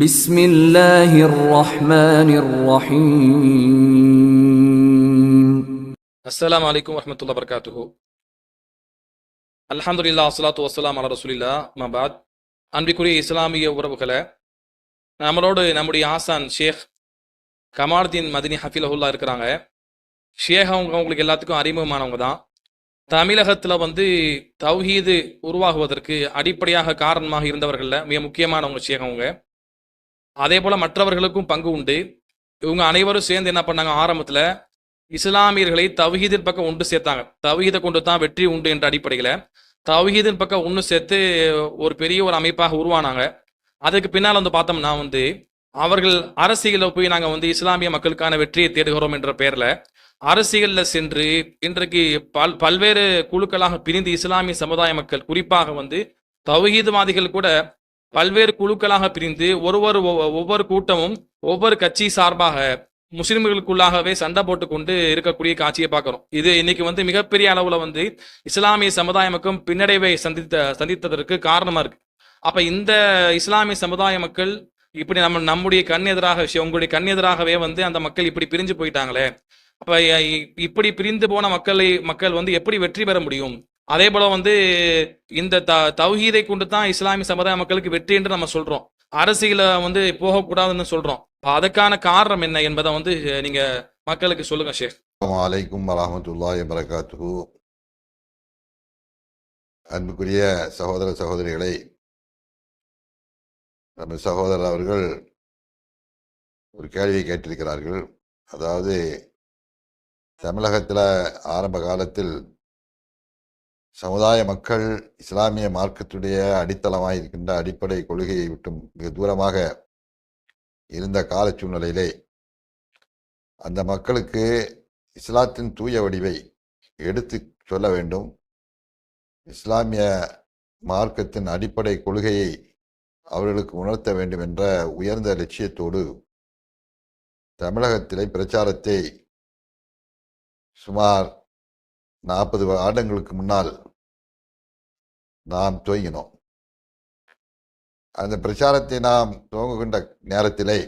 بسم الله الرحمن الرحيم அஸ்ஸலாமு அலைக்கும் வரஹ்மத்துல்லாஹி வபரகாத்துஹு அல்ஹம்துலில்லாஹ் அஸ்ஸலாத்து வஸ்ஸலாம் அலா ரசூலில்லா மபாத் அன்பிற்குரிய இஸ்லாமிய உறவுகளை நம்மளோடு நம்முடைய ஆசான் ஷேக் கமாலுதீன் மதினி ஹஃபிலஹுல்லா இருக்கிறாங்க ஷேக் அவங்க அவங்களுக்கு எல்லாத்துக்கும் அறிமுகமானவங்க தான் தமிழகத்தில் வந்து தௌஹீது உருவாகுவதற்கு அடிப்படையாக காரணமாக இருந்தவர்களில் மிக முக்கியமானவங்க ஷேக் அவங்க அதே போல் மற்றவர்களுக்கும் பங்கு உண்டு. இவங்க அனைவரும் சேர்ந்து என்ன பண்ணாங்க? ஆரம்பத்தில் இஸ்லாமியர்களை தவஹீதின் பக்கம் ஒன்று சேர்த்தாங்க. தவஹீதை கொண்டு தான் வெற்றி உண்டு என்ற அடிப்படையில் தவஹீதின் பக்கம் ஒன்று சேர்த்து ஒரு பெரிய ஒரு அமைப்பாக உருவானாங்க. அதுக்கு பின்னால் வந்து பார்த்தோம்னா வந்து அவர்கள் அரசியலில் போய் நாங்கள் வந்து இஸ்லாமிய மக்களுக்கான வெற்றியை தேடுகிறோம் என்ற பெயரில் அரசியலில் சென்று இன்றைக்கு பல் பல்வேறு குழுக்களாக பிரிந்து இஸ்லாமிய சமுதாய மக்கள் குறிப்பாக வந்து தவஹீதுவாதிகள் கூட பல்வேறு குழுக்களாக பிரிந்து ஒருவர் ஒவ்வொ- ஒவ்வொரு கூட்டமும் ஒவ்வொரு கட்சி சார்பாக முஸ்லிம்களுக்குள்ளாகவே சண்டை போட்டுக்கொண்டு இருக்கக்கூடிய காட்சியை பார்க்குறோம். இது இன்னைக்கு வந்து மிகப்பெரிய அளவுல வந்து இஸ்லாமிய சமுதாய மக்கள் பின்னடைவை சந்தித்த சந்தித்ததற்கு காரணமா இருக்கு. அப்ப இந்த இஸ்லாமிய சமுதாய மக்கள் இப்படி நம்ம நம்முடைய கண் எதிராக உங்களுடைய கண் எதிராகவே வந்து அந்த மக்கள் இப்படி பிரிஞ்சு போயிட்டாங்களே. அப்ப இப்படி பிரிந்து போன மக்களை மக்கள் வந்து எப்படி வெற்றி பெற முடியும்? அதே போல வந்து இந்த த தௌஹீதை கொண்டு தான் இஸ்லாமிய சமுதாய மக்களுக்கு வெற்றி என்று நம்ம சொல்றோம். அரசியல வந்து போகக்கூடாதுன்னு சொல்றோம். இப்போ அதுக்கான காரணம் என்ன என்பதை வந்து நீங்க மக்களுக்கு சொல்லுங்க ஷேக். அஸ்ஸலாமு அலைக்கும் வரஹ்மத்துல்லாஹி வரகாத்துஹு அன்புக்குரிய சகோதர சகோதரிகளை நம்ம சகோதரர் அவர்கள் ஒரு கேள்வியை கேட்டிருக்கிறார்கள். அதாவது தமிழகத்தில் ஆரம்ப காலத்தில் சமுதாய மக்கள் இஸ்லாமிய மார்க்கத்துடைய அடித்தளமாக இருக்கின்ற அடிப்படை கொள்கையை விட்டும் மிக தூரமாக இருந்த கால சூழ்நிலையிலே அந்த மக்களுக்கு இஸ்லாத்தின் தூய வடிவை எடுத்து சொல்ல வேண்டும். இஸ்லாமிய மார்க்கத்தின் அடிப்படை கொள்கையை அவர்களுக்கு உணர்த்த வேண்டும் என்ற உயர்ந்த லட்சியத்தோடு தமிழகத்திலே பிரச்சாரத்தை சுமார் நாற்பது ஆண்டங்களுக்கு முன்னால் நாம் துவங்கினோம். அந்த பிரச்சாரத்தை நாம் துவங்குகின்ற நேரத்திலே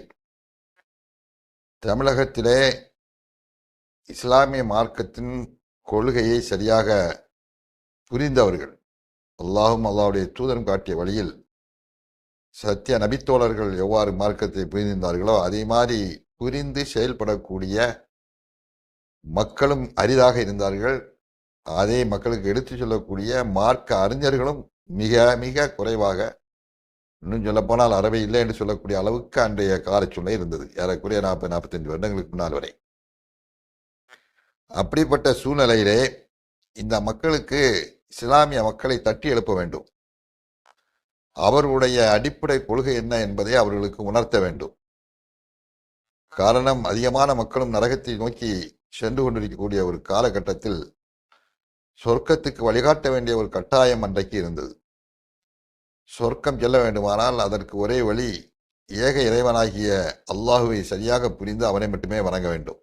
தமிழகத்திலே இஸ்லாமிய மார்க்கத்தின் கொள்கையை சரியாக புரிந்தவர்கள் அல்லாஹும் அல்லாவுடைய தூதன் காட்டிய வழியில் சத்திய நபித்தோழர்கள் எவ்வாறு மார்க்கத்தை புரிந்திருந்தார்களோ அதே மாதிரி புரிந்து செயல்படக்கூடிய மக்களும் அரிதாக இருந்தார்கள். அதே மக்களுக்கு எடுத்து சொல்லக்கூடிய மார்க்க அறிஞர்களும் மிக மிக குறைவாக இன்னும் சொல்லப்போனால் அறவே இல்லை என்று சொல்லக்கூடிய அளவுக்கு அன்றைய காலச்சூழ்நிலை இருந்தது. ஏறக்குறைய நாற்பது நாற்பத்தஞ்சு வருடங்களுக்கு முன்னால் வரை. அப்படிப்பட்ட சூழ்நிலையிலே இந்த மக்களுக்கு இஸ்லாமிய மக்களை தட்டி எழுப்ப வேண்டும். அவர்களுடைய அடிப்படை கொள்கை என்ன என்பதை அவர்களுக்கு உணர்த்த வேண்டும். காரணம் அதிகமான மக்களும் நரகத்தை நோக்கி சென்று கொண்டிருக்கக்கூடிய ஒரு காலகட்டத்தில் சொர்க்கத்துக்கு வழிகாட்ட வேண்டிய ஒரு கட்டாயம் அன்றைக்கு இருந்தது. சொர்க்கம் செல்ல வேண்டுமானால் அதற்கு ஒரே வழி ஏக இறைவனாகிய அல்லாஹுவை சரியாக புரிந்து அவனை மட்டுமே வணங்க வேண்டும்.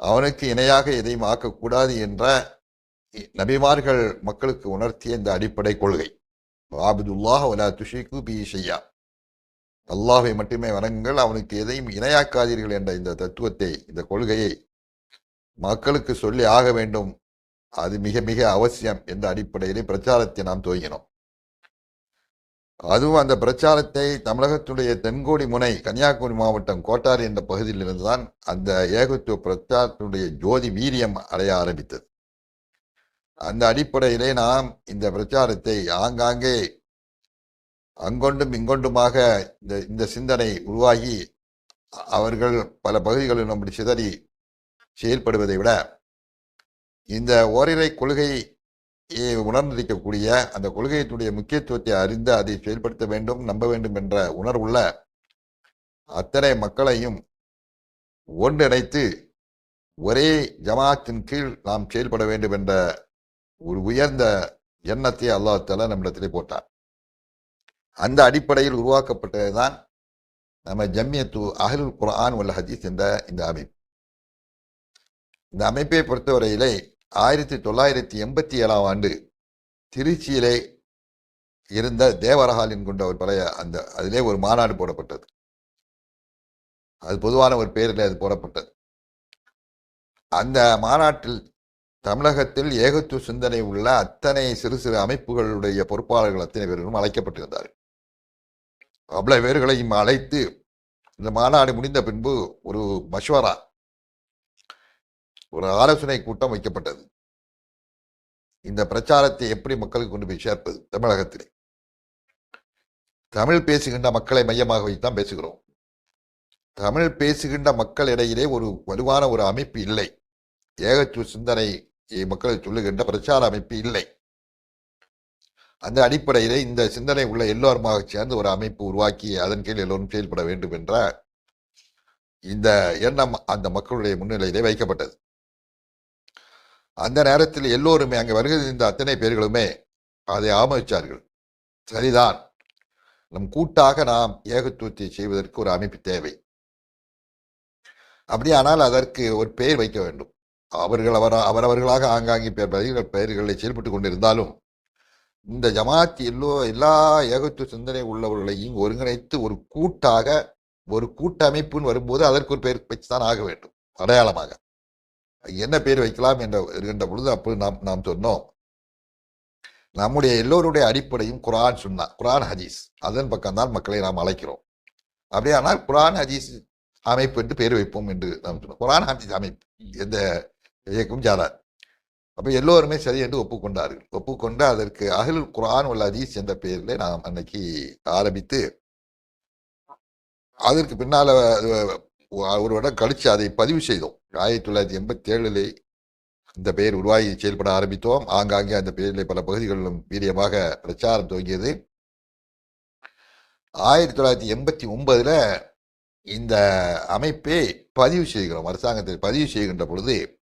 அவனுக்கு இணையாக எதையும் ஆக்கக்கூடாது என்ற நபிமார்கள் மக்களுக்கு உணர்த்திய இந்த அடிப்படை கொள்கை. ஆபிதுல்லாஹ் ஒலா துஷிக்கு பி ஷையா. அல்லாஹை மட்டுமே வணங்குங்கள் அவனுக்கு எதையும் இணையாக்காதீர்கள் என்ற இந்த தத்துவத்தை இந்த கொள்கையை மக்களுக்கு சொல்லி ஆக வேண்டும் அது மிக மிக அவசியம் என்ற அடிப்படையிலே பிரச்சாரத்தை நாம் துவங்கினோம். அதுவும் அந்த பிரச்சாரத்தை தமிழகத்துடைய தென்கோடி முனை கன்னியாகுமரி மாவட்டம் கோட்டாறு என்ற பகுதியிலிருந்து தான் அந்த ஏகத்துவ பிரச்சாரத்தினுடைய ஜோதி வீரியம் அடைய ஆரம்பித்தது. அந்த அடிப்படையிலே நாம் இந்த பிரச்சாரத்தை ஆங்காங்கே அங்கொண்டும் இங்கொண்டுமாக இந்த இந்த சிந்தனை உருவாகி அவர்கள் பல பகுதிகளில் அப்படி சிதறி செயல்படுவதை விட இந்த ஓரிரை கொள்கை உணர்ந்திருக்கக்கூடிய அந்த கொள்கையினுடைய முக்கியத்துவத்தை அறிந்து அதை செயல்படுத்த வேண்டும் நம்ப வேண்டும் என்ற உணர்வுள்ள அத்தனை மக்களையும் ஒன்றிணைத்து ஒரே ஜமாத்தின் கீழ் நாம் செயல்பட வேண்டும் என்ற ஒரு உயர்ந்த எண்ணத்தை அல்லாஹ் நம்மிடத்திலே போட்டார் அந்த அடிப்படையில் உருவாக்கப்பட்டதுதான் நம்ம ஜம்மியத்து அஹ்லுல் குரான் உள்ள ஹதீஸ் என்ற இந்த அமைப்பு. இந்த அமைப்பை பொறுத்தவரையிலே ஆயிரத்தி தொள்ளாயிரத்தி எண்பத்தி ஏழாம் ஆண்டு திருச்சியிலே இருந்த தேவரஹாலின் கொண்ட ஒரு பழைய அந்த அதிலே ஒரு மாநாடு போடப்பட்டது. அது பொதுவான ஒரு பேரில் அது போடப்பட்டது. அந்த மாநாட்டில் தமிழகத்தில் ஏகத்துவ சிந்தனை உள்ள அத்தனை சிறு சிறு அமைப்புகளுடைய பொறுப்பாளர்கள் அத்தனை பேர்களும் அழைக்கப்பட்டிருந்தார்கள். அவ்வளவு பேர்களையும் அழைத்து இந்த மாநாடு முடிந்த பின்பு ஒரு மஷ்வரா ஒரு ஆலோசனை கூட்டம் வைக்கப்பட்டது. இந்த பிரச்சாரத்தை எப்படி மக்களுக்கு கொண்டு போய் சேர்ப்பது? தமிழகத்திலே. தமிழ் பேசுகின்ற மக்களை மையமாக வைத்துதான் பேசுகிறோம். தமிழ் பேசுகின்ற மக்கள் இடையிலே ஒரு வலுவான ஒரு அமைப்பு இல்லை. ஏகத்துவ சிந்தனை மக்களை சொல்லுகின்ற பிரச்சார அமைப்பு இல்லை. அந்த அடிப்படையிலே இந்த சிந்தனை உள்ள எல்லோருமாக சேர்ந்து ஒரு அமைப்பு உருவாக்கி அதன் கீழ் எல்லோரும் செயல்பட வேண்டும் என்ற இந்த எண்ணம் அந்த மக்களுடைய முன்னிலையிலே வைக்கப்பட்டது. அந்த நேரத்தில் எல்லோருமே அங்கே வருகை இருந்த அத்தனை பேர்களுமே அதை ஆமதிச்சார்கள் சரிதான். நம் கூட்டாக நாம் ஏகத்துவத்தை செய்வதற்கு ஒரு அமைப்பு தேவை. அப்படியானால் அதற்கு ஒரு பெயர் வைக்க வேண்டும். அவர்கள் அவர் அவரவர்களாக ஆங்காங்கே பெயர் பெயர்களை செயல்பட்டு கொண்டிருந்தாலும் இந்த ஜமாத் எல்லோ எல்லா ஏகத்துவ சிந்தனை உள்ளவர்களையும் ஒருங்கிணைத்து ஒரு கூட்டாக ஒரு கூட்டமைப்புன்னு வரும்போது அதற்கு ஒரு பெயர் வச்சுதான் ஆக வேண்டும் அடையாளமாக. என்ன பேர் வைக்கலாம் என்ற இருக்கின்ற பொழுது அப்போது நாம் நாம் சொன்னோம். நம்முடைய எல்லோருடைய அடிப்படையும் குரான் சுன்னா குரான் ஹதீஸ். அதன் பக்கம்தான் மக்களை நாம் அழைக்கிறோம். அப்படியானால் குரான் ஹதீஸ் அமைப்பு என்று பேர் வைப்போம் என்று நாம் சொன்னோம். குரான் ஹதீஸ் அமைப்பு எந்த இயக்கம் ஜாரார் அப்போ எல்லோருமே சரி என்று ஒப்புக்கொண்டார்கள். ஒப்புக்கொண்டு அதற்கு அகில் குரான் உள்ள ஹதீஸ் என்ற பெயரில் நாம் அன்னைக்கு ஆரம்பித்து அதற்கு பின்னால ஒரு வருடம் கழித்து அதை பதிவு செய்தோம். ஆயிரத்தி தொள்ளாயிரத்தி எண்பத்தி ஏழிலே இந்த பெயர் உருவாகி செயல்பட ஆரம்பித்தோம். ஆங்காங்கே அந்த பெயரில் பல பகுதிகளிலும் வீரியமாக பிரச்சாரம் துவங்கியது. ஆயிரத்தி தொள்ளாயிரத்தி எண்பத்தி ஒன்பதில் இந்த அமைப்பை பதிவு செய்கிறோம். அரசாங்கத்தில் பதிவு செய்கின்ற பொழுது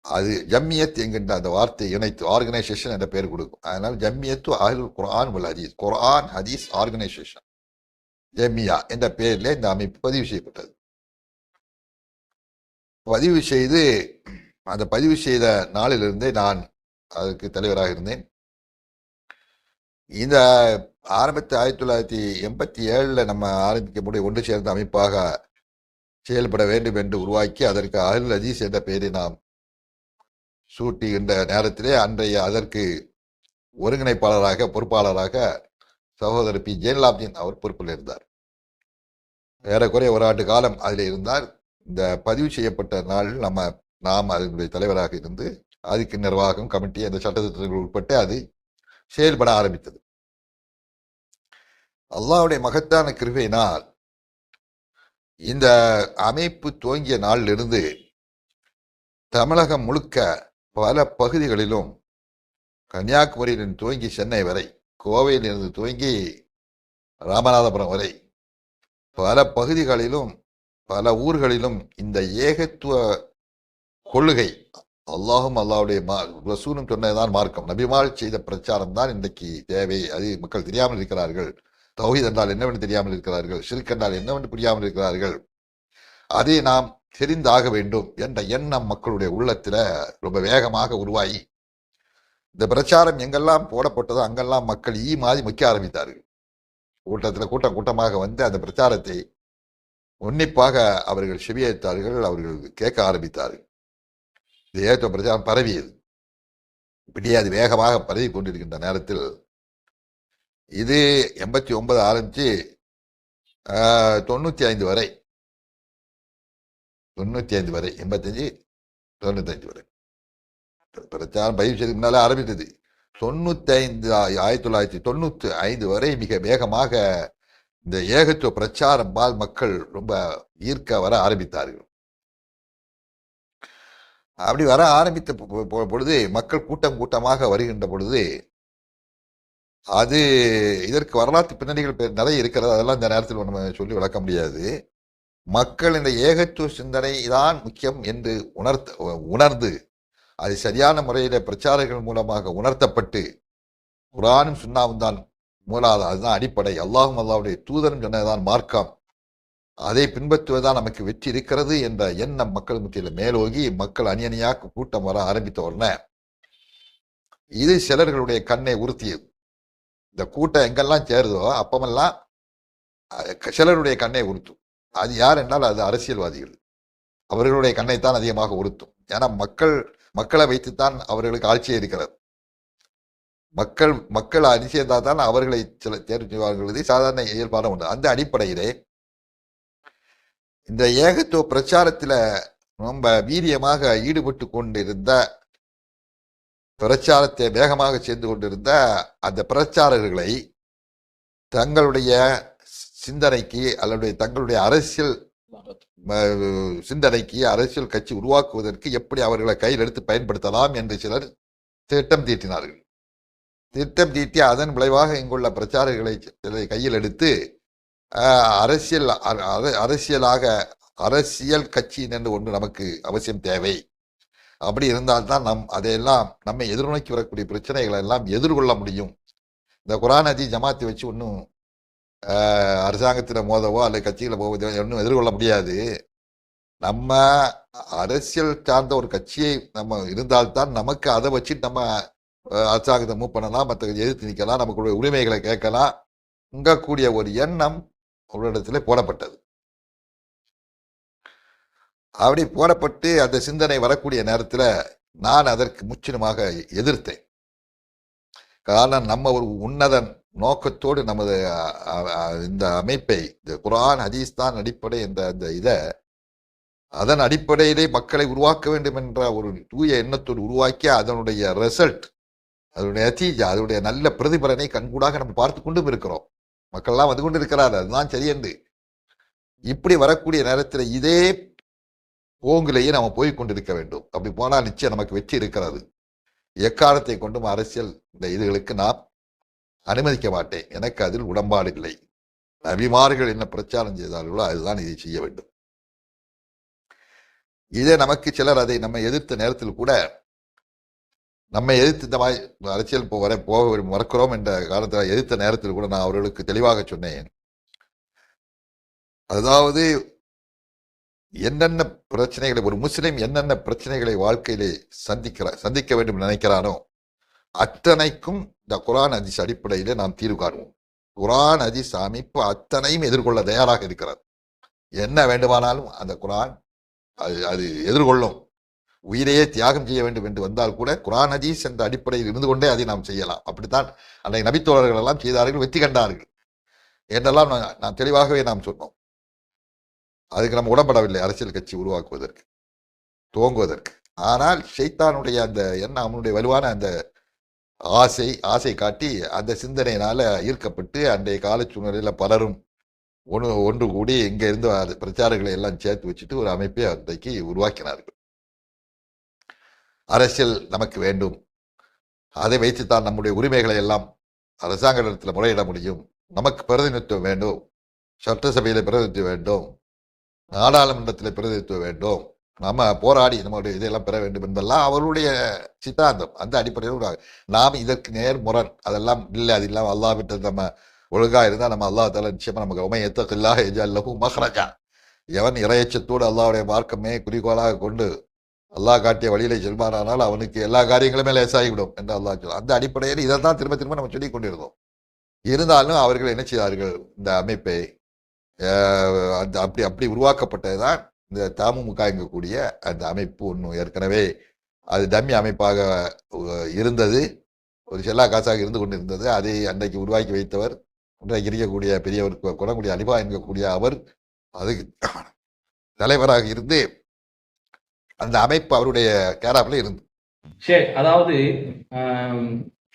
அது ஜம்மியத் என்கின்ற அந்த வார்த்தை இணைத்து ஆர்கனைசேஷன் என்ற பெயர் கொடுக்கும். அதனால் ஜம்மியத்து அஹில் குரான் உல் ஹதீஸ். குரான் ஹதீஸ் ஆர்கனைசேஷன் ஜம்மியா என்ற பெயரில் இந்த அமைப்பு பதிவு செய்யப்பட்டது. பதிவு செய்து அந்த பதிவு செய்த நாளிலிருந்தே நான் அதற்கு தலைவராக இருந்தேன். இந்த ஆரம்பத்து ஆயிரத்தி தொள்ளாயிரத்தி எண்பத்தி ஏழில் நம்ம ஆரம்பிக்க முடிய ஒன்று சேர்ந்த அமைப்பாக செயல்பட வேண்டும் என்று உருவாக்கி அதற்கு அகில் அஜீஸ் என்ற பெயரை நாம் சூட்டுகின்ற நேரத்திலே அன்றைய அதற்கு ஒருங்கிணைப்பாளராக பொறுப்பாளராக சகோதரர் பி. ஜெயலாப்தீன் அவர் பொறுப்பில் இருந்தார். ஏறக்குறைய ஒரு ஆண்டு காலம் அதில் இருந்தார். இந்த பதிவு செய்யப்பட்ட நாள் நம்ம நாம் அதனுடைய தலைவராக இருந்து அதுக்கு நிர்வாகம் கமிட்டி அந்த சட்டத்திட்டங்கள் உட்பட்டு அது செயல்பட ஆரம்பித்தது. அல்லாவுடைய மகத்தான கிருவையினால் இந்த அமைப்பு துவங்கிய நாளிலிருந்து தமிழகம் முழுக்க பல பகுதிகளிலும் கன்னியாகுமரியிலிருந்து துவங்கி சென்னை வரை கோவையிலிருந்து துவங்கி ராமநாதபுரம் வரை பல பகுதிகளிலும் பல ஊர்களிலும் இந்த ஏகத்துவ கொள்கை அல்லாஹும் அல்லாவுடைய மா ரசூலும் சொன்னதுதான் மார்க்கம். நபிமால் செய்த பிரச்சாரம் தான் இன்றைக்கு தேவை. அது மக்கள் தெரியாமல் இருக்கிறார்கள். தௌஹீத் என்றால் என்னவென்று தெரியாமல் இருக்கிறார்கள்? ஷிர்க் என்றால் என்னவென்று புரியாமல் இருக்கிறார்கள்? அதை நாம் தெரிந்தாக வேண்டும் என்ற எண்ணம் மக்களுடைய உள்ளத்தில் ரொம்ப வேகமாக உருவாகி இந்த பிரச்சாரம் எங்கெல்லாம் போடப்பட்டதோ அங்கெல்லாம் மக்கள் ஈ மாதிரி முக்க ஆரம்பித்தார்கள். கூட்டத்தில் கூட்டம் கூட்டமாக வந்து அந்த பிரச்சாரத்தை உன்னிப்பாக அவர்கள் செவியேற்றார்கள் அவர்கள் கேட்க ஆரம்பித்தார்கள். இந்த ஏற்ற பிரச்சாரம் பரவியது இப்படியே அது வேகமாக பரவி கொண்டிருக்கின்ற நேரத்தில் இது எண்பத்தி ஒன்பது ஆரம்பித்து தொண்ணூற்றி ஐந்து வரை. தொண்ணூற்றி ஐந்து வரை எண்பத்தஞ்சு தொண்ணூத்தஞ்சு வரை. பிரச்சாரம் பதிவு செய்து முன்னாலே ஆரம்பித்தது. தொண்ணூத்தி ஐந்து ஆயிரத்தி தொள்ளாயிரத்தி தொண்ணூற்றி ஐந்து வரை மிக வேகமாக இந்த ஏகத்துவ பிரச்சாரம் பால் மக்கள் ரொம்ப ஈர்க்க வர ஆரம்பித்தார்கள். அப்படி வர ஆரம்பித்த பொழுது மக்கள் கூட்டம் கூட்டமாக வருகின்ற பொழுது அது இதற்கு வரலாற்று பின்னணிகள் நிறைய இருக்கிறது. அதெல்லாம் இந்த நேரத்தில் நம்ம சொல்லி விளக்க முடியாது. மக்கள் இந்த ஏகத்துவ சிந்தனை தான் முக்கியம் என்று உணர்த்த உணர்ந்து அது சரியான முறையில் பிரச்சாரங்கள் மூலமாக உணர்த்தப்பட்டு குரானும் சுண்ணாவும் தான் மூலாதாரம் அதுதான் அடிப்படை. அல்லாஹும் அல்லாவுடைய தூதரும் சொன்னதுதான் மார்க்கம். அதை பின்பற்றுவதுதான் நமக்கு வெற்றி இருக்கிறது என்ற எண்ணம் மக்கள் மத்தியில் மேலோகி மக்கள் அணியணியாக கூட்டம் வர ஆரம்பித்த உடனே இது சிலர்களுடைய கண்ணை உறுத்தியது. இந்த கூட்டம் எங்கெல்லாம் சேருதோ அப்பமெல்லாம் சிலருடைய கண்ணை உறுத்தும். அது யார் என்றால் அது அரசியல்வாதிகள். அவர்களுடைய கண்ணைத்தான் அதிகமாக உறுத்தும். ஏன்னா மக்கள் மக்களை வைத்துத்தான் அவர்களுக்கு ஆட்சி இருக்கிறது. மக்கள் மக்கள் அரிசியந்தால் தான் அவர்களை சில தேர்வு செய்வார்கள் சாதாரண இயல்பான ஒன்று. அந்த அடிப்படையிலே இந்த ஏகத்துவ பிரச்சாரத்தில் ரொம்ப வீரியமாக ஈடுபட்டு கொண்டிருந்த பிரச்சாரத்தை வேகமாக செய்து கொண்டிருந்த அந்த பிரச்சாரர்களை தங்களுடைய சிந்தனைக்கு அல்லது தங்களுடைய அரசியல் சிந்தனைக்கு அரசியல் கட்சி உருவாக்குவதற்கு எப்படி அவர்களை கையில் எடுத்து பயன்படுத்தலாம் என்று சிலர் திட்டம் தீட்டினார்கள். திட்டம் தீட்டி அதன் விளைவாக இங்குள்ள பிரச்சாரர்களை கையில் எடுத்து அரசியல் அர- அரசியலாக அரசியல் கட்சி என்று ஒன்று நமக்கு அவசியம் தேவை. அப்படி இருந்தால்தான் நம் அதையெல்லாம் நம்மை எதிர்நோக்கி வரக்கூடிய பிரச்சனைகளை எல்லாம் எதிர்கொள்ள முடியும். இந்த குரான் அதி ஜமாத்தி வச்சு ஒன்றும் அரசாங்கத்தில் மோதவோ அல்லது கட்சியில் போவதோ ஒன்றும் எதிர்கொள்ள முடியாது. நம்ம அரசியல் சார்ந்த ஒரு கட்சியை நம்ம இருந்தால்தான் நமக்கு அதை வச்சு நம்ம அரசாங்கத்தை மூவ் பண்ணலாம். மற்ற எதிர்த்து நிற்கலாம். நமக்குடைய உரிமைகளை கேட்கலாம். இங்கக்கூடிய ஒரு எண்ணம் ஒரு இடத்துல போடப்பட்டது. அப்படி போடப்பட்டு அந்த சிந்தனை வரக்கூடிய நேரத்தில் நான் அதற்கு முற்றிலுமாக எதிர்த்தேன். காரணம் நம்ம ஒரு உன்னதன் நோக்கத்தோடு நமது இந்த அமைப்பை இந்த குரான் ஹதீஸ் தான் அடிப்படை என்ற அந்த இதை அதன் அடிப்படையிலே மக்களை உருவாக்க வேண்டும் என்ற ஒரு தூய எண்ணத்தோடு உருவாக்கி அதனுடைய ரிசல்ட் அதனுடைய நத்தீஜா அதனுடைய நல்ல பிரதிபலனை கண்கூடாக நம்ம பார்த்து கொண்டும் இருக்கிறோம். மக்கள்லாம் வந்து கொண்டு இருக்கிறார் அதுதான் சரியென்று இப்படி வரக்கூடிய நேரத்தில் இதே போங்கிலேயே நம்ம போய் கொண்டிருக்க வேண்டும். அப்படி போனால் நிச்சயம் நமக்கு வெற்றி இருக்கிறது. எக்காலத்தை கொண்டும் அரசியல் இந்த இதுகளுக்கு நான் அனுமதிக்க மாட்டேன். எனக்கு அதில் உடன்பாடு இல்லை. நபிமார்கள் என்ன பிரச்சாரம் செய்தார்களோ அதுதான் இதை செய்ய வேண்டும். இதே நமக்கு சிலர் அதை நம்ம எதிர்த்த நேரத்தில் கூட நம்மை எதிர்த்து இந்த மாதிரி அரசியல் போ- வர போக மறக்கிறோம் என்ற காலத்தில் எதிர்த்த நேரத்தில் கூட நான் அவர்களுக்கு தெளிவாக சொன்னேன். அதாவது என்னென்ன பிரச்சனைகளை ஒரு முஸ்லீம் என்னென்ன பிரச்சனைகளை வாழ்க்கையிலே சந்திக்கிற சந்திக்க வேண்டும் நினைக்கிறானோ அத்தனைக்கும் இந்த குரான் அதிஸ் அடிப்படையிலே நாம் தீர்வு காணுவோம். குரான் அதிஸ் அமைப்பு அத்தனையும் எதிர்கொள்ள தயாராக இருக்கிறது என்ன வேண்டுமானாலும் அந்த குரான் அது அது எதிர்கொள்ளும். உயிரையே தியாகம் செய்ய வேண்டும் என்று வந்தால் கூட குரான் ஹதீஸ் என்ற அடிப்படையில் இருந்து கொண்டே அதை நாம் செய்யலாம். அப்படித்தான் அன்றைய நபித்தோழர்கள் எல்லாம் செய்தார்கள் வெற்றி கண்டார்கள் என்றெல்லாம் நான் நான் தெளிவாகவே நாம் சொன்னோம். அதுக்கு நம்ம உடம்படவில்லை அரசியல் கட்சி உருவாக்குவதற்கு துவங்குவதற்கு. ஆனால் ஷைத்தானுடைய அந்த என்ன அவனுடைய வலுவான அந்த ஆசை ஆசை காட்டி அந்த சிந்தனையினால ஈர்க்கப்பட்டு அன்றைய கால சூழ்நிலையில் பலரும் ஒன்று ஒன்று கூடி இங்கே இருந்து அது பிரச்சாரங்களை எல்லாம் சேர்த்து வச்சுட்டு ஒரு அமைப்பை அன்றைக்கு உருவாக்கினார்கள். அரசியல் நமக்கு வேண்டும். அதை வைத்துத்தான் நம்முடைய உரிமைகளை எல்லாம் அரசாங்கத்தில் முறையிட முடியும். நமக்கு பிரதிநிதித்துவம் வேண்டும். சட்டசபையில் பிரதிநிதித்துவம் வேண்டும். நாடாளுமன்றத்தில் பிரதிநிதித்துவம் வேண்டும். நம்ம போராடி நம்மளுடைய இதையெல்லாம் பெற வேண்டும் என்பதெல்லாம் அவருடைய சித்தாந்தம். அந்த அடிப்படையில் நாம் இதற்கு நேர் முரண். அதெல்லாம் இல்லை அது இல்லாமல் அல்லாஹ் விட்டு நம்ம ஒழுங்காக இருந்தால் நம்ம அல்லாஹ் தால நிச்சயமாக நமக்கு உமை எத்தக்கில்லாக எஜல்லஹு மஹ்ரஜா. எவன் இறையச்சத்தோடு அல்லாவுடைய மார்க்கமே குறிக்கோளாக கொண்டு அல்லாஹ் காட்டிய வழியிலே செல்வானானால் அவனுக்கு எல்லா காரியங்களுமே லேசாகிவிடும் என்று அல்லாஹ் சொல்ல அந்த அடிப்படையில் இதை தான் திரும்ப திரும்ப நம்ம சொல்லி கொண்டிருந்தோம் இருந்தாலும் அவர்கள் என்ன செய்தார்கள்? இந்த அமைப்பை அந்த அப்படி அப்படி உருவாக்கப்பட்டதுதான் இந்த தமுமுக எங்கக்கூடிய அந்த அமைப்பு ஒன்று ஏற்கனவே அது டம்மி அமைப்பாக இருந்தது. ஒரு செல்லா காசாக இருந்து கொண்டிருந்தது. அதை அன்றைக்கு உருவாக்கி வைத்தவர் இன்றைக்கு இருக்கக்கூடிய பெரியவர் கொடக்கூடிய குணங்குடி அலிபா என்கக்கூடிய அவர் அதுக்கு தலைவராக இருந்து அந்த அமைப்பு அவருடைய கேராப்பில் இருந்து. சரி அதாவது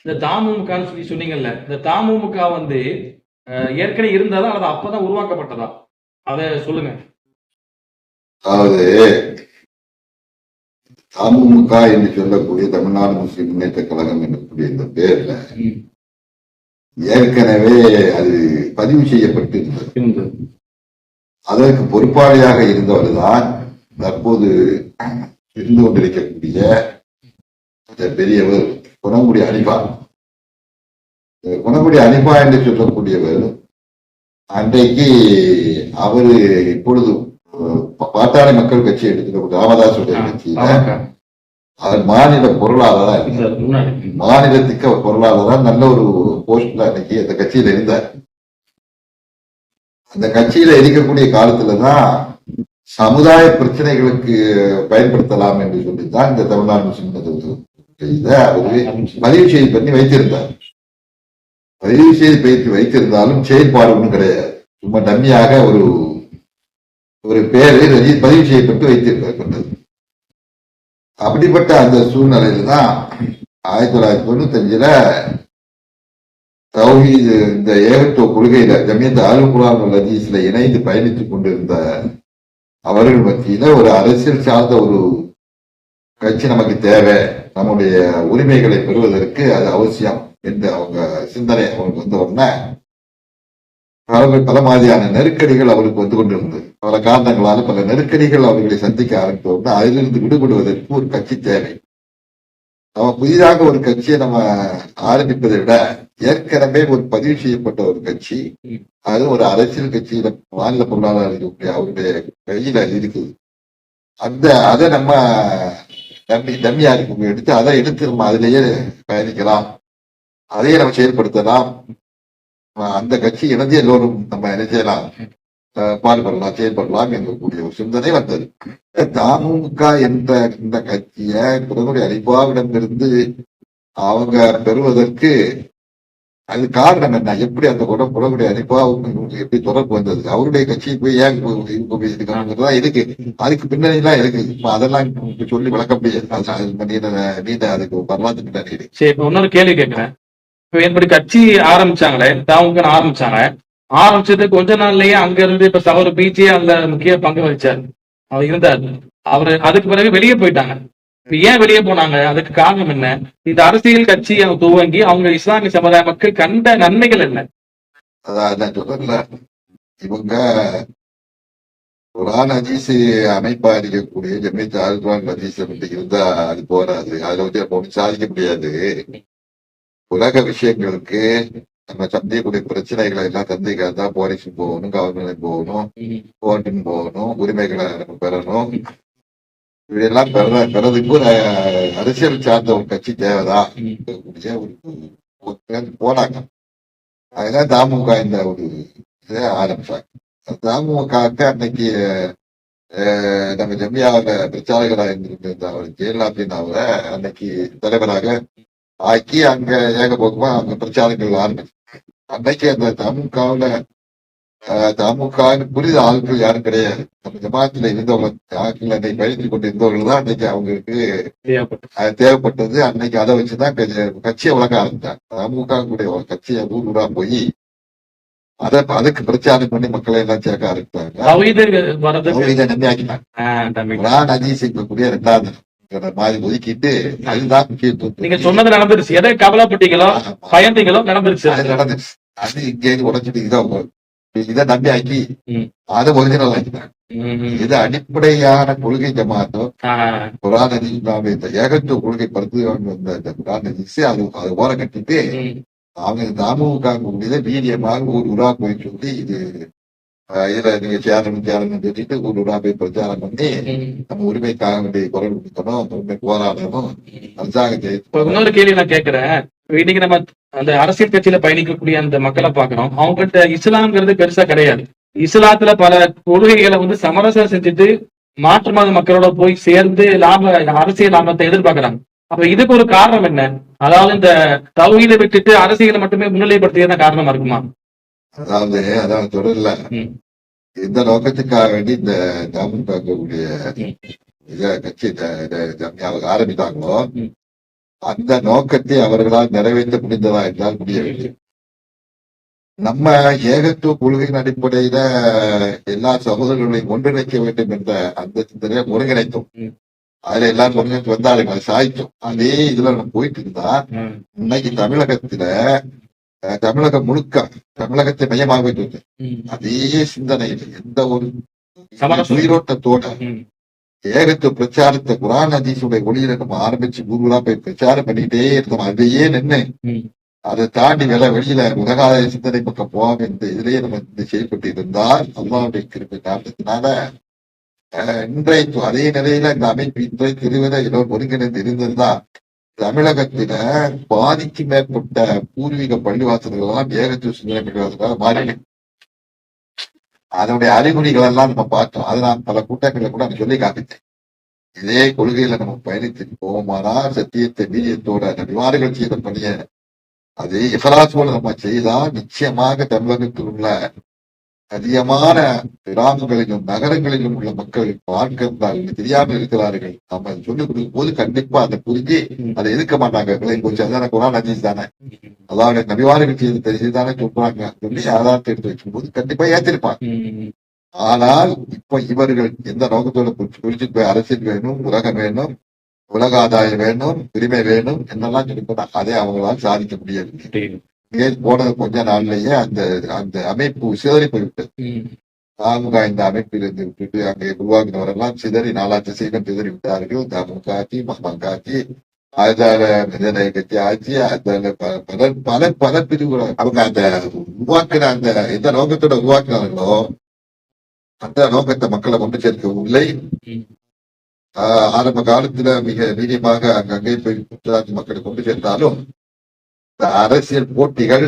இந்த தாமுமுகன்னு சொல்லி சொன்னீங்கல்ல இந்த தாமுமுக வந்து அஹ், ஏற்கனவே இருந்ததா அல்லது அப்பதான் உருவாக்கப்பட்டதா? அதை சொல்லுங்க. அதாவது தமுமுக என்று சொல்லக்கூடிய தமிழ்நாடு முஸ்லிம் முன்னேற்ற கழகம் என்னக்கூடிய இந்த பேர்ல. ஏற்கனவே அது பதிவு செய்யப்பட்டு இருந்தது. இருந்தது அதற்கு பொறுப்பாளியாக இருந்தவர் தான் தற்போது இருந்து கொண்டிருக்கக்கூடிய இந்த பெரியவர் குணங்குடி அனிபா குணங்குடி அனிபா என்று சொல்லக்கூடியவர் அன்றைக்கு அவரு இப்பொழுது பாட்டாளி மக்கள் கட்சி எடுத்துக்கூடிய ராமதாசுடைய கட்சியில. அவர் மாநில பொருளாளரா இருந்தார். மாநிலத்துக்கு அவர் பொருளாளரா நல்ல ஒரு போஸ்ட்ல அன்னைக்கு அந்த கட்சியில இருந்தார் அந்த கட்சியில இருக்கக்கூடிய காலத்துலதான் சமுதாய பிரச்சனைகளுக்கு பயன்படுத்தலாம் என்று சொல்லித்தான் இந்த தமிழ்நாடு முஸ்லிம் இதை அவரு பதிவு செய்து பண்ணி வைத்திருந்தார். பதிவு செய்து பயிற்சி வைத்திருந்தாலும் செயல்பாடு ஒன்றும் கிடையாது. சும்மா டம்மியாக ஒரு ஒரு பேரை ரஜி பதிவு செய்யப்பட்டு வைத்திருந்தார் கொண்டது. அப்படிப்பட்ட அந்த சூழ்நிலையில தான் ஆயிரத்தி தொள்ளாயிரத்தி தொண்ணூத்தஞ்சுல தௌஹீது இந்த ஏகத்துவ கொள்கையில ஜமியத் ஆல் ஹதீஸ்ல இணைந்து பயணித்துக் கொண்டிருந்த அவர்கள் மத்தியில ஒரு அரசியல் சார்ந்த ஒரு கட்சி நமக்கு தேவை. நம்முடைய உரிமைகளை பெறுவதற்கு அது அவசியம் என்று அவங்க சிந்தனை அவங்களுக்கு வந்த உடனே பல பல மாதிரியான நெருக்கடிகள் அவருக்கு வந்து கொண்டிருந்தது. பல காரணங்களால பல நெருக்கடிகள் அவர்களை சந்திக்க ஆரம்பித்த உடனே அதிலிருந்து விடுபடுவதற்கு ஒரு கட்சி தேவை. நம்ம புதிதாக ஒரு கட்சியை நம்ம ஆரம்பிப்பதை விட ஏற்கனவே ஒரு பதிவு செய்யப்பட்ட ஒரு கட்சி அது ஒரு அரசியல் கட்சியில மாநில பொருளாளர் இருக்கக்கூடிய அவருடைய கையில இருக்குது. அந்த அதை நம்ம டம்மி டம்மியா இருக்கும் எடுத்து அதை எடுத்து நம்ம அதிலேயே பயணிக்கலாம். அதையே நம்ம செயல்படுத்தலாம். அந்த கட்சி இணைஞ்சு எல்லோரும் நம்ம என்ன செய்யலாம் பாடுபடலாம் செயல்படலாம் என்கக்கூடிய ஒரு சிந்தனை வந்தது. தமுக என்ற இந்த கட்சிய பிரதமருடைய அலிபாவிடமிருந்து அவங்க பெறுவதற்கு அது காரணம் என்ன? எப்படி அந்த குடம் புலகுடைய அனிபாவுக்கு எப்படி தொடர்பு வந்தது? அவருடைய கட்சி போய் ஏன் இருக்கு. அதுக்கு பின்னணிலாம் இருக்கு. இப்ப அதெல்லாம் சொல்லி விளக்க முடியாது. நீண்ட நீண்ட அதுக்கு வரலாற்று பின்னணி சரி இப்ப இன்னொரு கேள்வி கேட்கிறேன். இப்ப இப்படி கட்சி ஆரம்பிச்சாங்களே தாவுங்க ஆரம்பிச்சாங்க ஆரம்பிச்சது கொஞ்ச நாள்லயே அங்க இருந்து இப்ப அவர் பீச்சே அந்த முக்கிய பங்கு வகிச்சாரு. அவர் இருந்தார். அவரு அதுக்கு பிறகு வெளியே போயிட்டாங்க. ஏன் வெளியே போனாங்க? அதுக்கு காரணம் என்ன? இந்த அரசியல் கட்சி அவங்க துவங்கி அவங்க இஸ்லாமிய சமுதாய மக்கள் கண்ட நன்மைகள் என்ன? இவங்க குரான் அதிசி அமைப்பா இருக்கக்கூடிய ஜமீத் ஆல் குரான் அப்படி இருந்தா அது போராது அதை வந்து நம்ம சாதிக்க முடியாது. உலக விஷயங்களுக்கு நம்ம சந்திக்கக்கூடிய பிரச்சனைகளை எல்லாம் சந்திக்க தான் போலீஸுக்கு போகணும் கவர்மெண்ட் போகணும் கோர்ட்டுக்கு போகணும் உரிமைகளை நம்ம பெறணும். இதெல்லாம் பெற பெறதுக்கு அரசியல் சார்ந்த ஒரு கட்சி தேவைதான் போனாங்க. அதுதான் தாமுக இந்த ஒரு இதை ஆரம்பிச்சாங்க. தாமுகவுக்கு அன்னைக்கு நம்ம ஜம்மியாவில பிரச்சாரகராக இருந்திருந்த அவர் ஜெயலலாபின் அவரை அன்னைக்கு தலைவராக ஆக்கி அங்க ஏகபோகமா அங்க பிரச்சாரங்கள் ஆரம்பிச்சு அன்னைக்கு அந்த தமுகவுல தமுக புரித ஆட்கள் யாரும் கிடையாது. நம்ம ஜமாத்துல இருந்தவங்க ஆட்கள் அன்னைக்கு பயணித்துக் கொண்டு இருந்தவர்கள் தான் அன்னைக்கு அவங்களுக்கு அது தேவைப்பட்டது. அன்னைக்கு அதை வச்சுதான் கட்சி- கட்சியை வளர்க்க ஆரம்பிச்சாங்க. தமுக கூடிய ஒரு கட்சியை ஊர் ஊரா போய் அதை அதுக்கு பிரச்சாரம் பண்ணி மக்களை எல்லாம் சேர்க்க ஆரம்பித்தாங்க ரெண்டாவது மாதிரி ஒதுக்கிட்டு அதுதான் முக்கியத்துவம். நீங்க சொன்னது நடந்துருச்சு. எதை கவலைப்பட்டீங்களோ. பயந்தீங்களோ நடந்துருச்சு. அது நடந்துச்சு அது இங்கே உடைச்சிட்டு இதை இதை நம்பி ஆக்கி. அதை ஒரிஜினல் ஆக்கிட்டாங்க. இது அடிப்படையான கொள்கை ஜமாத்தோ ஆஹ் குரான் இந்த ஏகத்துவ கொள்கை படுத்து வந்த இந்த குரான் அது அது ஓர கட்டிட்டு. அவங்க தாமுக கூடியதை வீரியமாக ஒரு உரா போய் சொல்லி இது இதுல நீங்க சேரணும் சேரணும் சொல்லிட்டு உரா போய் பிரச்சாரம் பண்ணி. நம்ம உரிமைக்காக வேண்டிய குரல் கொடுக்கணும். உரிமை போராடணும். அரசாங்கத்தை இன்னொரு கேள்வி நான் கேட்கிறேன். இன்னைக்கு நம்ம அந்த அரசியல் கட்சியில பயணிக்கக்கூடிய அந்த மக்களை பாக்குறோம் அவங்கள்ட்ட இஸ்லாம்ங்கிறது பெருசா கிடையாது. இஸ்லாத்துல பல கொள்கைகளை வந்து சமரசம் செஞ்சுட்டு மாற்று மத மக்களோட போய் சேர்ந்து லாப அரசியல் லாபத்தை எதிர்பார்க்கறாங்க. அப்ப இதுக்கு ஒரு காரணம் என்ன? அதாவது இந்த தௌஹீதை விட்டுட்டு அரசியலை மட்டுமே முன்னிலைப்படுத்தியதான் காரணமா இருக்குமா? அதாவது அதான் தொடரல. இந்த நோக்கத்துக்காக வேண்டி இந்த தாமுக கூடிய ம். இத கட்சி ஜம்மியாவை ஆரம்பித்தாங்களோ. அந்த நோக்கத்தை அவர்களால் நிறைவேற்ற முடிந்ததா என்றால் முடியவில்லை நம்ம ஏகத்துவ கொள்கையின் அடிப்படையில எல்லா சகோதரர்களையும் ஒன்றிணைக்க வேண்டும் என்ற அந்த சிந்தனையை ஒருங்கிணைத்தோம். அதுல எல்லாரும் ஒருங்கிணைத்து வந்தாலும் சாய்த்தோம் அதே இதுல நம்ம போயிட்டு இருந்தா. இன்னைக்கு தமிழகத்துல தமிழகம் முழுக்க தமிழகத்தை மையமாக வைத்து. அதே சிந்தனையில் எந்த ஒரு. உயிரோட்டத்தோட ம். ஏகத்துவ பிரச்சாரத்தை குரான் ஹதீஸுடைய ஒளியில நம்ம ஆரம்பிச்சு ஊர்வலா போய் பிரச்சாரம் பண்ணிட்டே இருந்தோம் அதையே நின்று. அதை தாண்டி வேலை வெளியில உலகாத சிந்தனை பக்கம் போகாம இந்த இதுலயே நம்ம செயல்பட்டு இருந்தால் அல்லாவுடைய கிருப்பை காரணத்தினால இன்றைக்கு அதே நிலையில இந்த அமைப்பு இன்றைக்கு இருவரை ஏதோ ஒருங்கிணைந்து இருந்திருந்தா தமிழகத்தில பாதிக்கு மேற்பட்ட பூர்வீக பள்ளிவாசல்கள் எல்லாம் ஏகத்துவ சிந்தனை பள்ளிவாசல்களாக அதனுடைய அறிகுறிகள் எல்லாம் நம்ம பார்த்தோம். அதை நான் பல கூட்டங்களை கூட நான் சொல்லி காமித்தேன். இதே கொள்கையில நம்ம பயணித்து போவோமானா சத்தியத்தை வீரியத்தோட அந்த நிவாரணங்கள் செய்த பணிய அது இஃபராசோடு நம்ம செய்தா நிச்சயமாக தமிழகத்தில் உள்ள அதிகமான கிராமங்களிலும் நகரங்களிலும் உள்ள மக்கள் பார்க்கிறார்கள் தெரியாமல் இருக்கிறார்கள். நம்ம சொல்லிக் கொடுக்கும் போது கண்டிப்பா அதை புரிஞ்சு அதை எதிர்க்க மாட்டாங்க. விலை போச்சு அதான குரான் அஜீஸ் தானே. அதாவது நபிவார்கள் செய்து தெரிஞ்சுதானே சொல்றாங்க. சொல்லி ஆதாரத்தை எடுத்து வைக்கும்போது கண்டிப்பா ஏத்திருப்பாங்க. ஆனால் இப்ப இவர்கள் எந்த நோக்கத்தோட குறிச்சு போய் அரசியல் வேணும் உலகம் வேணும் உலக ஆதாயம் வேணும் உரிமை வேணும் என்னெல்லாம் சொல்லி போனாங்க அதை அவங்களால் சாதிக்க முடியவில்லை. ஏன் போன கொஞ்ச நாள்லயே அந்த அந்த அமைப்பு சிதறி போய்விட்டது. ம், தாமுக இந்த அமைப்பில் இருந்து விட்டுட்டு அங்கே உருவாகினவரெல்லாம் சிதறி நாலாட்சி செய்வன் சிதறி விட்டார்கள். தாமுக மகமங்க ஆட்சி ஆதார இதனை கட்சி ஆட்சி அதில் பல பல பல பிரிவுகள் அவங்க அந்த உருவாக்கின அந்த எந்த நோக்கத்தோட உருவாக்கினார்களோ அந்த நோக்கத்தை மக்களை கொண்டு சேர்க்கவில்லை ஆரம்ப காலத்துல மிக வீரியமாக அங்கங்கே போய் குஜராத் மக்களை கொண்டு சேர்த்தாலும் அரசியல் போட்டிகள்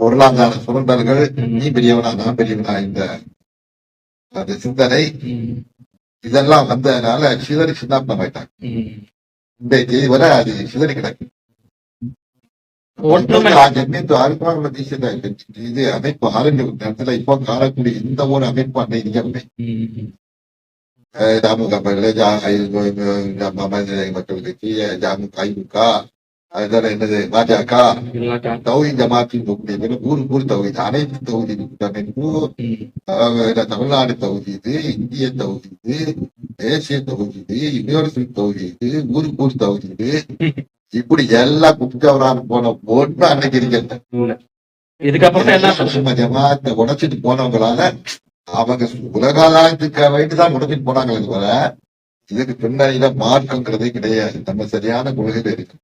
பொருளாதார சுரண்டல்கள் நீ பெரியவனா நான் பெரியவனா இந்த அந்த சிந்தனை இதெல்லாம் வந்ததுனால சிதறி சின்னாப்பமாயிட்டாங்க. இந்த தேதி வரை அது சிதறி கிடக்கு. ஆரம்ப இது அமைப்பு ஆரம்பிக்கும் நேரத்துல இப்போ காணக்கூடிய இந்த ஒரு அமைப்பு அன்னை நிகழ்மை ம், ஜாமுக மக்கள் கட்சி ஜாமு ஐமுக அதுதான் என்னது? பாஜக. தௌஹீத் ஜமாத்தின் கூடிய ஊர் ஊர் தௌஹீத். அனைத்து அஹ் தமிழ்நாடு தௌஹீது இந்திய தௌஹீது தேசிய தௌஹீது யூனிவர்சல் தௌஹீது ஊருக்கு ஊர் தௌஹீது. இப்படி எல்லாம் குப்தவரான போன ஒண்ணு அன்னைக்கு இருக்கிறது இல்ல. இதுக்கப்புறம் ஜமாத்தை உடைச்சிட்டு போனவங்களால அவங்க உலகாதாயத்துக்கு வேண்டிதான் உடைச்சிட்டு போனாங்களே தவிர இதுக்கு பின்னாடியில மார்க்கங்கிறதே கிடையாது. நம்ம சரியான கொள்கையில இருக்கு.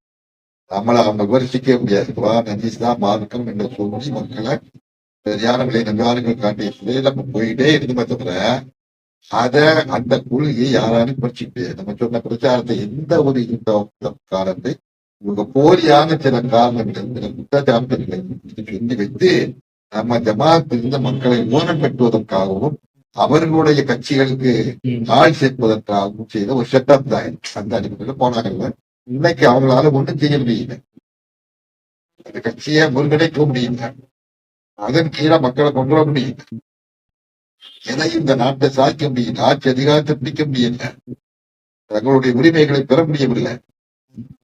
நம்மளை அவங்க விமர்சிக்க முடியாது. வா ஹதீஸ் மார்க்கம் என்று சொல்லி மக்களை சரியான விலை நம்பியாளர்கள் நம்ம போயிட்டே இருந்துமே தவிர அத அந்த கொள்கையை யாராலும் விமர்சிக்க முடியாது. நம்ம சொன்ன பிரச்சாரத்தை எந்த ஒரு இந்த காலத்தை இவங்க போலியான சில காரணங்கள் சில குற்றச்சாட்டுகளை சொல்லி வைத்து நம்ம ஜமாத்திலிருந்து மக்களை மோனம் பெற்றுவதற்காகவும் அவர்களுடைய கட்சிகளுக்கு ஆள் சேர்ப்பதற்காகவும் செய்த ஒரு செட்டப் தான். அந்த அடிப்படையில் போனாங்கல்ல. இன்னைக்கு அவங்களால ஒண்ணும் செய்ய முடியல அந்த கட்சியை முருகனைக்க முடியல அதன் கீழே மக்களை கொண்டு வர முடியல எதையும் இந்த நாட்டை சாதிக்க முடியல ஆட்சி அதிகாரத்தை பிடிக்க முடியல தங்களுடைய உரிமைகளை பெற முடியவில்லை.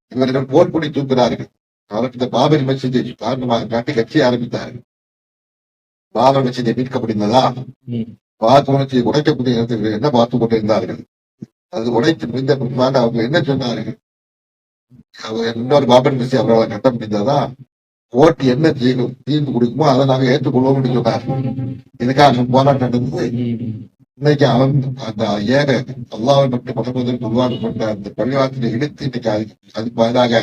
இவர்கள் போர்க்கொடி தூக்குகிறார்கள். அவருக்கு இந்த பாபர் மசீதை காரணமாக காட்டி கட்சி ஆரம்பித்தார்கள். பாபர் மசீதை மீட்க முடிந்ததா. பார்த்து உணர்ச்சி உடைக்கக்கூடிய நேரத்தில் என்ன பார்த்து கொண்டிருந்தார்கள்? அது உடைத்து முடிந்த பின்பாக அவங்க என்ன சொன்னார்கள்? இன்னொரு பாபன் மசி அவர்களை கட்ட முடிந்ததா ஓட்டு என்ன தீர்வு தீர்ப்பு கொடுக்குமோ அதை நாங்க ஏற்றுக்கொள்வோம் சொன்னார். இதுக்காக போராட்டம் நடந்தது. இன்னைக்கு அவன் அந்த ஏக அல்லாவை மட்டும் மதமுதல் உருவாக்கப்பட்ட அந்த பள்ளிவாசலை இழுத்து இன்னைக்கு அது அதுக்கு பதிலாக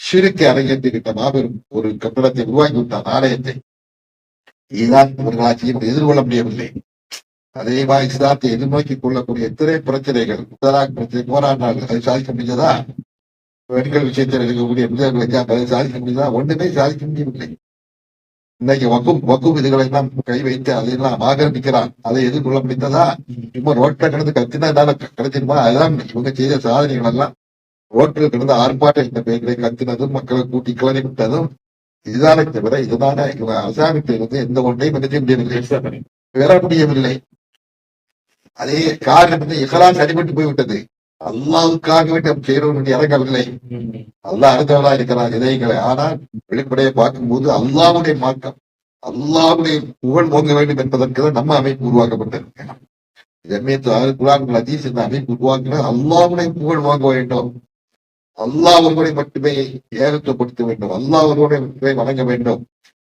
சிறுக்கு அரங்கேற்றிக்கிட்ட மாபெரும் ஒரு கட்டடத்தை உருவாக்கி விட்டான் ஆலயத்தை இதுதான் இவர்களால் எதிர்கொள்ள முடியவில்லை. அதே மாதிரி சிதார்த்தை எதிர்நோக்கி கொள்ளக்கூடிய எத்தனை பிரச்சனைகள் முத்தலாக் பிரச்சனை போராடினார்கள் அது சாதிக்க முடிஞ்சதா? பெண்கள் விஷயத்தில் இருக்கக்கூடிய முதல்களுக்கு அதை சாதிக்க முடியுதா? ஒன்றுமே சாதிக்க முடியவில்லை. இன்னைக்கு வக்கும் வக்கும் இதுகளை எல்லாம் கை வைத்து அதையெல்லாம் ஆக்கிரமிக்கிறான். அதை எதிர்கொள்ள முடிந்ததா? சும்மா ரோட்டில் கிடந்து கத்தினா கிடைச்சிருமா? அதுதான் இவங்க செய்த சாதனைகள் எல்லாம் ரோட்டில் கிடந்த ஆர்ப்பாட்டம் இந்த பெயர்களை கத்தினதும் மக்களை கூட்டி கிளறி விட்டதும் இதுதானே தவிர இதுதானே இவங்க அரசாங்கத்திலிருந்து எந்த ஒன்றையும் என்ன முடியவில்லை. பெற முடியவில்லை அதே காரணம் வந்து இஹலாஸ் சரிபட்டு போய்விட்டது. அல்லாவுக்காக வேண்டி நம்ம செய்யறோம் என்று இறங்கவில்லை ம், அல்லாஹ் அறிந்தவளா இருக்கிறார் இதயங்களை ஆனால் வெளிப்படையை பார்க்கும்போது அல்லாவுடைய மார்க்கம் அல்லாவுடைய புகழ் ஓங்க வேண்டும் என்பதற்கு தான் நம்ம அமைப்பு உருவாக்கப்பட்டது ஜம்மியத்து குரான் இந்த அமைப்பு உருவாக்கினா அல்லாவுடைய புகழ் வாங்க வேண்டும். அல்லாஹ் ஒருவரை மட்டுமே ஏகத்துவப்படுத்த வேண்டும். அல்லாஹ் ஒருவரை மட்டுமே வணங்க வேண்டும்.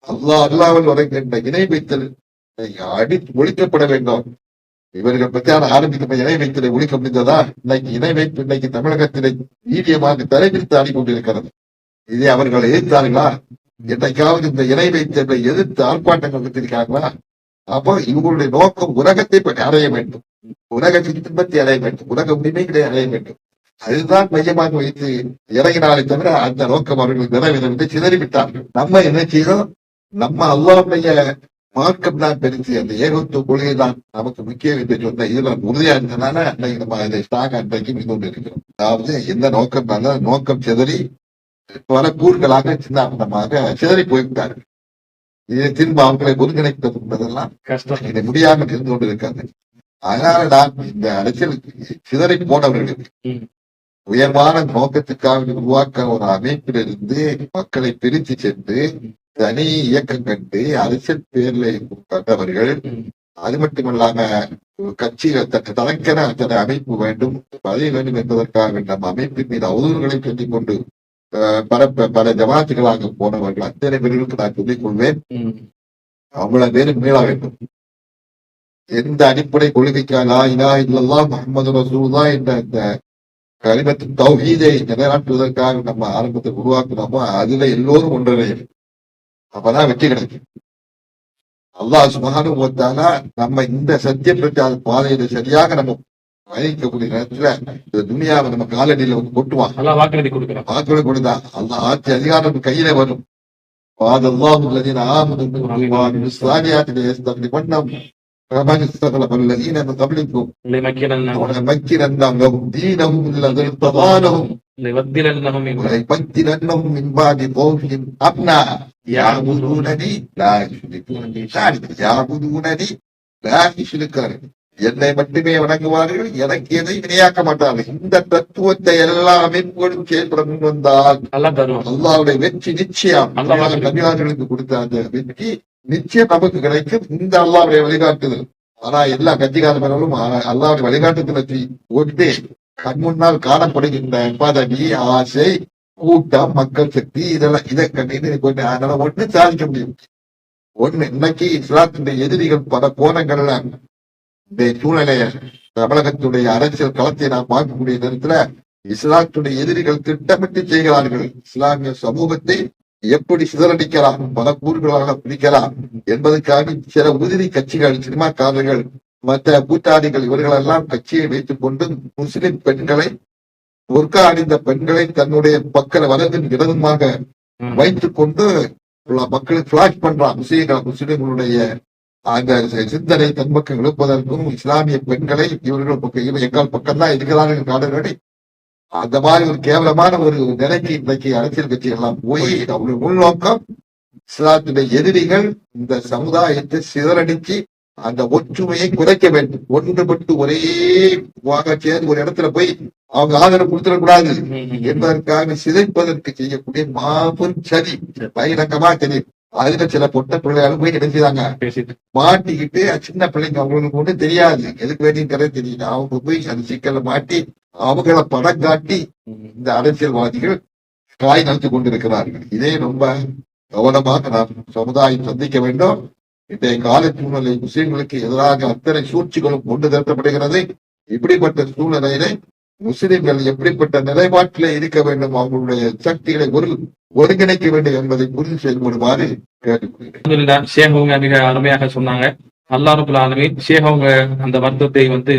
அல்லாஹ் அல்லாமல் வணங்குகின்ற இணை வைத்தல் அடி ஒழிக்கப்பட வேண்டும். இவர்கள் பற்றியான ஆரம்பித்த இணை வைத்தலை ஒழிக்க முடிந்ததா இன்னைக்கு இணை வைப்பு இன்னைக்கு தமிழகத்திலே வீரியமாக தலைவிரித்து ஆடிக்கொண்டிருக்கிறது. இதை அவர்கள் எதிர்த்தார்களா என்னைக்காவது இந்த இணை வைத்தலை எதிர்த்து ஆர்ப்பாட்டங்கள் நடத்திருக்காங்களா அப்போ இவங்களுடைய நோக்கம் உலகத்தை பற்றி அடைய வேண்டும். உலக துன்பத்தை அடைய வேண்டும். உலக உரிமைகளை அடைய வேண்டும். அதுதான் மையமாக வைத்து இறங்கினாலே தவிர அந்த நோக்கம் அவர்கள் நிறைவேறவில்லை சிதறிவிட்டார்கள். நம்ம என்ன செய்தோம்? நம்ம அல்லாவுடைய மார்க்கம் தான் பெருசு அந்த ஏகத்துவ கொள்கை தான் நமக்கு முக்கியம் என்று சொன்ன இதுல உறுதியா இருந்ததுனால நம்ம அதை ஸ்டாக் அன்றைக்கு கொண்டு இருக்கிறோம் அதாவது எந்த நோக்கம்னால நோக்கம் சிதறி பல கூறுகளாக சின்னாபனமாக சிதறி போய்விட்டார்கள். இது திரும்ப அவங்களை ஒருங்கிணைப்பது என்பதெல்லாம் கஷ்டம். இது முடியாமல் இருந்து கொண்டிருக்கிறது. அதனால நான் இந்த அரசியலுக்கு சிதறி போனவர்களுக்கு ம். உயர்வான நோக்கத்துக்காக உருவாக்க ஒரு அமைப்பிலிருந்து மக்களை பிரித்து சென்று தனி இயக்கம் கண்டு அரசியல் பேர்ல கண்டவர்கள் ம். அது மட்டுமல்லாம கட்சிகள் தன் தனக்கென அத்தனை அமைப்பு வேண்டும் பதவி வேண்டும் என்பதற்காக நம்ம அமைப்பின் மீது அவதூறுகளை சொல்லிக் கொண்டு பரப்ப பல ஜமாத்துகளாக போனவர்கள் அத்தனை பேர்களுக்கு நான் சொல்லிக் கொள்வேன். அவ்வளவு பேரும் மீள வேண்டும் எந்த அடிப்படை கொள்கைக்காக இலா இல்லல்லா முகமது ரசூல்லா என்ற இந்த கலிமத்தின் தௌஹீதை நிலைநாட்டுவதற்காக நம்ம ஆரம்பத்தை உருவாக்குனோமோ அதுல எல்லோரும் ஒன்றிணைய அப்பதான் வெற்றி கிடைக்கும் அல்லாஹ் சுபஹானு வத்தாலா நம்ம இந்த சத்திய பிரச்சார பாதையில சரியாக நம்ம பயணிக்கக்கூடிய நேரத்துல இந்த துனியாவை நம்ம காலடியில வந்து கொட்டுவான் நல்லா வாக்குறுதி கொடுக்குறோம் வாக்குறுதி கொடுத்தான் அல்லாஹ் ஆட்சி அதிகாரம் கையில வரும் وعد الله الذين آمنوا منكم وعملوا الصالحات ليستخلفنهم كما استخلف الذين من قبلكم இல்லை மக்கீரன் وليمكنن لهم دينهم الذي ارتضى لهم இல்லை வத்திரன்னகம் وليبدلنهم من بعد خوفهم أمنا يعبدونني لا يشركون بي شيئا يعبدونني لا يشركون என்னை மட்டுமே வணங்குவார்கள் எனக்கு எதை வினையாக்க மாட்டார்கள் இந்த தத்துவத்தை எல்லா அமைப்புகளும் செயல்பட முன் வந்தால் நல்லா தருவோம் அல்லாவுடைய வெற்றி நிச்சயம் அல்லாஹ் அல்லாஹ் கன்னியார்களுக்கு கொடுத்த அந்த வெற்றி நிச்சயம் நமக்கு கிடைக்கும் இந்த அல்லாவுடைய வழிகாட்டுதல் ஆனா எல்லா கட்சிக்காரர்களும் அல்லாவுடைய வழிகாட்டுதலை ஒட்டே கண் முன்னால் காணப்படுகின்ற பதவி ஆசை கூட்டம் மக்கள் சக்தி இதெல்லாம் இதை கண்டித்து கொண்டு அதனால ஒண்ணு சாதிக்க முடியும். ஒண்ணு இன்னைக்கு இஸ்லாத்தினுடைய எதிரிகள் பல கோணங்கள்ல இந்த சூழ்நிலைய தமிழகத்துடைய அரசியல் களத்தை நாம் பார்க்கக்கூடிய நேரத்துல இஸ்லாத்துடைய எதிரிகள் திட்டமிட்டு செய்கிறார்கள். இஸ்லாமிய சமூகத்தை எப்படி சிதறடிக்கலாம் பல கூறுகளாக பிரிக்கலாம் என்பதற்காக சில உதிரி கட்சிகள் சினிமாக்காரர்கள் மற்ற கூட்டாளிகள் இவர்களெல்லாம் கட்சியை வைத்துக் கொண்டு முஸ்லிம் பெண்களை ஒர்க்கா அணிந்த பெண்களை தன்னுடைய பக்க வலதும் இடதுமாக. வைத்துக் கொண்டு மக்களுக்கு பிளாஷ் பண்றான் முஸ்லீம்கள் முஸ்லிம்களுடைய அந்த சிந்தனை தன் பக்கம் இழுப்பதற்கும் இஸ்லாமிய பெண்களை இவர்கள் பக்கம் எங்கள் பக்கம் தான் இருக்கிறார்கள் காடுகளை அந்த மாதிரி ஒரு கேவலமான ஒரு நிலைக்கு இன்றைக்கு அரசியல் கட்சிகள் எல்லாம் போய் அவருடைய உள்நோக்கம் இஸ்லாத்துடைய எதிரிகள் இந்த சமுதாயத்தை சிதறடிச்சு அந்த ஒற்றுமையை குறைக்க வேண்டும். ஒன்றுபட்டு ஒரே சேர்ந்து ஒரு இடத்துல போய் அவங்க ஆதரவு கொடுத்துடக்கூடாது என்பதற்காக சிதைப்பதற்கு செய்யக்கூடிய மாபெரும் சதி பகிரங்கமா தெரியும் அதுல சில பொட்ட பிள்ளைகளும் போய் பேசிட்டு. மாட்டிக்கிட்டு சின்ன பிள்ளைங்க அவங்களுக்கு ஒண்ணும் தெரியாது. எதுக்கு வேண்டிய தெரியல அவங்க போய் அந்த சிக்கலை மாட்டி அவங்கள படம் காட்டி இந்த அரசியல்வாதிகள் காய் நகர்த்து கொண்டிருக்கிறார்கள். இதே ரொம்ப கவனமாக நாம் சமுதாயம் சந்திக்க வேண்டும். இன்றைய கால சூழ்நிலை முஸ்லிம்களுக்கு எதிராக அத்தனை சூழ்ச்சிகளும் கொண்டு நிறுத்தப்படுகிறது. இப்படிப்பட்ட சூழ்நிலையிலே முஸ்லிம்கள் எப்படிப்பட்ட நிலைப்பாட்டிலே இருக்க வேண்டும்? அவங்களுடைய சக்திகளை ஒரு ஒருங்கிணைக்க வேண்டும் என்பதை புரிந்து செயல்படுமாறு கேட்டுக்கொள்கிறேன். அல்ஹம்துலில்லாஹ் ஷேக் அவங்க மிக அருமையாக சொன்னாங்க. அல்லாஹ் ஆலமின் ஷேக் அவங்க அந்த வருத்தத்தை வந்து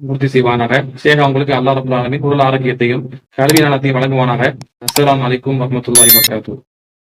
பூர்த்தி செய்வானாக. ஷேக் அவங்களுக்கு அல்லாஹ் ரபுல் உடல் ஆரோக்கியத்தையும் கல்வி நலத்தையும் வழங்குவானாக. அஸ்லாம் அலைக்கும் வரமத்துல்லாஹி வபரகாத்துஹு.